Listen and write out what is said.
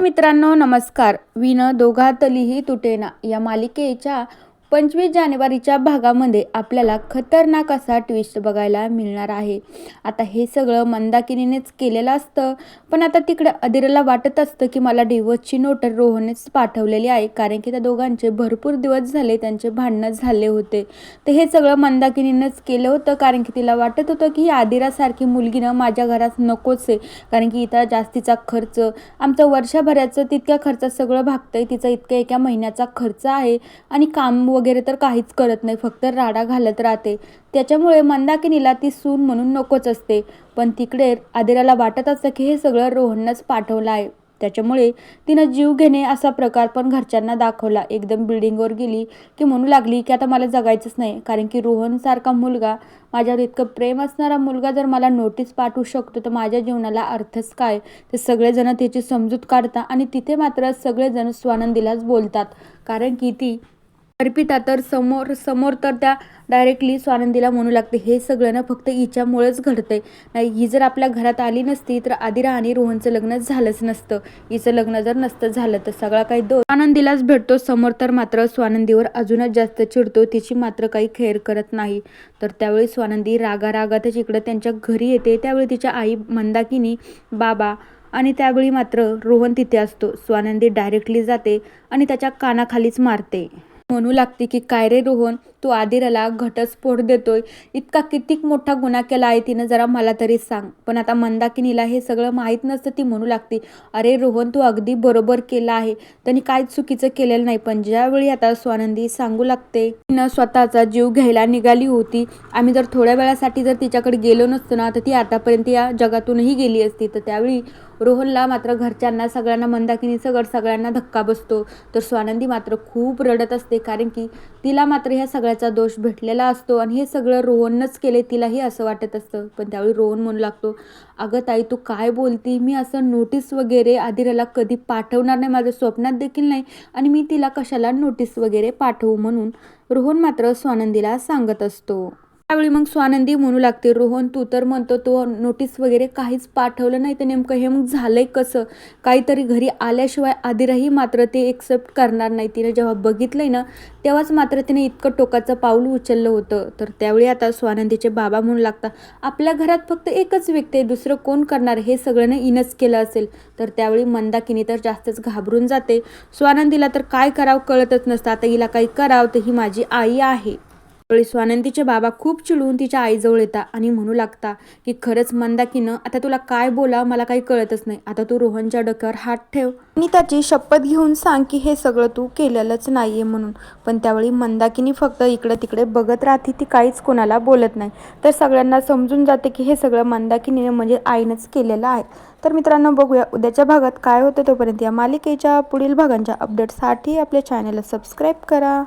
मित्रांनो नमस्कार. विन दोघातलीही तुटेना या मालिकेच्या पंचवीस जानेवारीच्या भागामध्ये आपल्याला खतरनाक असा ट्विस्ट बघायला मिळणार आहे. आता हे सगळं मंदाकिनीनेच केलेलं असतं. पण आता तिकडे अदिराला वाटत असतं की मला डिवोर्सची नोट रोहननेच पाठवलेली आहे. कारण की त्या दोघांचे भरपूर दिवस झाले त्यांचे भांडणं झाले होते. तर हे सगळं मंदाकिनीनेच केलं होतं. कारण की तिला वाटत होतं की आदिरासारखी मुलगीनं माझ्या घरात नकोच आहे. कारण की इथं जास्तीचा खर्च आमचं वर्षभराचं तितक्या खर्चात सगळं भागतं आहे तिचा इतक्या एका महिन्याचा खर्च आहे. आणि काम वगैरे तर काहीच करत नाही. फक्त राडा घालत राहते. त्याच्यामुळे मंदाकिनीला ती सून म्हणून नकोच असते. पण तिकडे आदिराला वाटत असतं की हे सगळं रोहननंच पाठवलं आहे. त्याच्यामुळे तिनं जीव घेणे असा प्रकार पण घरच्यांना दाखवला. एकदम बिल्डिंगवर गेली की म्हणू लागली की आता मला जगायचंच नाही. कारण की रोहनसारखा मुलगा माझ्यावर इतकं प्रेम असणारा मुलगा जर मला नोटीस पाठवू शकतो तर माझ्या जीवनाला अर्थच काय? ते सगळेजण त्याची समजूत काढतात आणि तिथे मात्र सगळेजण स्वानंदीलाच बोलतात. कारण की ती अर्पिता तर समोर समोर तर त्या डायरेक्टली स्वानंदीला म्हणू लागते हे सगळं ना फक्त हिच्यामुळेच घडतंय. नाही ही जर आपल्या घरात आली नसती तर आदिरा आणि रोहनचं लग्न झालंच नसतं. हिचं लग्न जर नसतं झालं तर सगळा काही दोष. स्वानंदीलाच भेटतो. समोर तर मात्र स्वानंदीवर अजूनच जास्त चिडतो. तिची मात्र काही खेर करत नाही. तर त्यावेळी स्वानंदी रागा रागातच इकडं त्यांच्या घरी येते. त्यावेळी तिच्या आई मंदाकिनी बाबा आणि त्यावेळी मात्र रोहन तिथे असतो. स्वानंदी डायरेक्टली जाते आणि त्याच्या कानाखालीच मारते. म्हणू लागते की काय रे रोहन तू आदिराला घटस्फोट देतोय. इतका कितीक मोठा गुन्हा केला आहे तिनं जरा मला तरी सांग. पण आता मंदाकिनीला हे सगळं माहीत नसतं ती म्हणू लागते अरे रोहन तू अगदी बरोबर केलं आहे. त्यांनी काय चुकीचं केलेलं नाही पण ज्यावेळी आता स्वानंदी सांगू लागते तिनं स्वतःचा जीव घ्यायला निघाली होती. आम्ही जर थोड्या वेळासाठी जर तिच्याकडे गेलो नसतो ना तर ती आतापर्यंत या जगातूनही गेली असती. तर त्यावेळी रोहनला मात्र घरच्यांना सगळ्यांना मंदाकिनी सगळं सगळ्यांना धक्का बसतो. तर स्वानंदी मात्र खूप रडत असते कारण की तिला मात्र ह्या सगळ्याचा दोष भेटलेला असतो आणि हे सगळं रोहननंच केले तिलाही असं वाटत असतं. पण त्यावेळी रोहन म्हणू लागतो अगं ताई तू काय बोलती? मी असं नोटीस वगैरे आदिराला कधी पाठवणार नाही. माझ्या स्वप्नात देखील नाही आणि मी तिला कशाला नोटीस वगैरे पाठवू म्हणून? रोहन मात्र स्वानंदीला सांगत असतो. त्यावेळी मग स्वानंदी म्हणू लागते रोहन तू तर म्हणतो तो नोटीस वगैरे काहीच पाठवलं नाही तर नेमकं हे मग झालंय कसं? काहीतरी घरी आल्याशिवाय आदिराही मात्र ते एक्सेप्ट करणार नाही. तिने जेव्हा बघितलंय ना तेव्हाच मात्र तिने इतकं टोकाचं पाऊल उचललं होतं. तर त्यावेळी आता स्वानंदीचे बाबा म्हणू लागतात आपल्या घरात फक्त एकच व्यक्ती आहे दुसरं कोण करणार? हे सगळ्यांना इनच केलं असेल. तर त्यावेळी मंदाकिनी तर जास्तच घाबरून जाते. स्वानंदीला तर काय करावं कळतच नसतं. आता हिला काही करावं तर ही माझी आई आहे. त्यावेळी स्वानंदीचे बाबा खूप चिडून तिच्या आईजवळ येतात आणि म्हणू लागता की खरंच मंदाकीनं आता तुला काय बोला मला काही कळतच नाही. आता तू रोहनच्या डोक्यावर हात ठेव. आणि त्याची शपथ घेऊन सांग की हे सगळं तू केलेलंच नाहीये म्हणून. पण त्यावेळी मंदाकिनी फक्त इकडे तिकडे बघत राहते ती काहीच कोणाला बोलत नाही. तर सगळ्यांना समजून जाते की हे सगळं मंदाकिनीने म्हणजे आईनंच केलेलं आहे. तर मित्रांनो बघूया उद्याच्या भागात काय होतं तोपर्यंत या मालिकेच्या पुढील भागांच्या अपडेटसाठी आपल्या चॅनलला सबस्क्राईब करा.